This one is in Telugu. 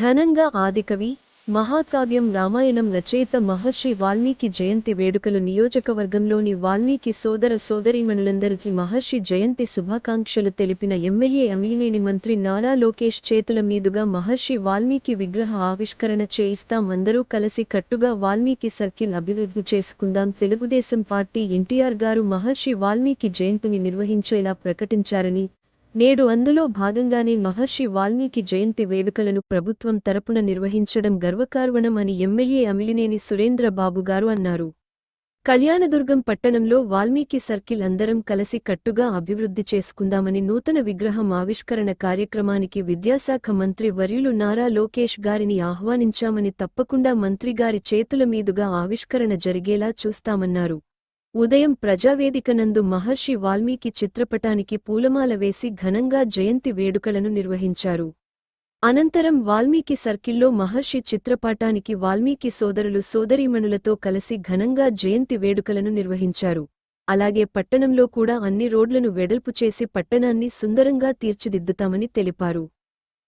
ఘనంగా ఆదికవి మహాకావ్యం రామాయణం రచయిత మహర్షి వాల్మీకి జయంతి వేడుకలు నియోజకవర్గంలోని వాల్మీకి సోదర సోదరీమణులందరికీ మహర్షి జయంతి శుభాకాంక్షలు తెలిపిన ఎమ్మెల్యే అమిలినేని మంత్రి నారా లోకేష్ చేతుల మీదుగా మహర్షి వాల్మీకి విగ్రహ ఆవిష్కరణ చేయిస్తాం. అందరూ కలిసి కట్టుగా వాల్మీకి సర్కిల్ అభివృద్ధి చేసుకుందాం. తెలుగుదేశం పార్టీ ఎన్టీఆర్ గారు మహర్షి వాల్మీకి జయంతిని నిర్వహించేలా ప్రకటించారని నేడు అందులో భాగంగానే మహర్షి వాల్మీకి జయంతి వేడుకలను ప్రభుత్వం తరపున నిర్వహించడం గర్వకారణం అని ఎమ్మెల్యే అమిలినేని సురేంద్ర గారు అన్నారు. కళ్యాణదుర్గం పట్టణంలో వాల్మీకి సర్కిల్ అందరం కలిసి కట్టుగా అభివృద్ధి చేసుకుందామని నూతన విగ్రహం ఆవిష్కరణ కార్యక్రమానికి విద్యాశాఖ మంత్రి వర్యులు నారా లోకేష్ గారిని ఆహ్వానించామని తప్పకుండా మంత్రిగారి చేతుల మీదుగా ఆవిష్కరణ జరిగేలా చూస్తామన్నారు. ఉదయం ప్రజావేదిక నందు మహర్షి వాల్మీకి చిత్రపటానికి పూలమాల వేసి ఘనంగా జయంతి వేడుకలను నిర్వహించారు. అనంతరం వాల్మీకి సర్కిల్లో మహర్షి చిత్రపటానికి వాల్మీకి సోదరులు సోదరీమణులతో కలిసి ఘనంగా జయంతి వేడుకలను నిర్వహించారు. అలాగే పట్టణంలో కూడా అన్ని రోడ్లను వెడల్పు చేసి పట్టణాన్ని సుందరంగా తీర్చిదిద్దుతామని తెలిపారు.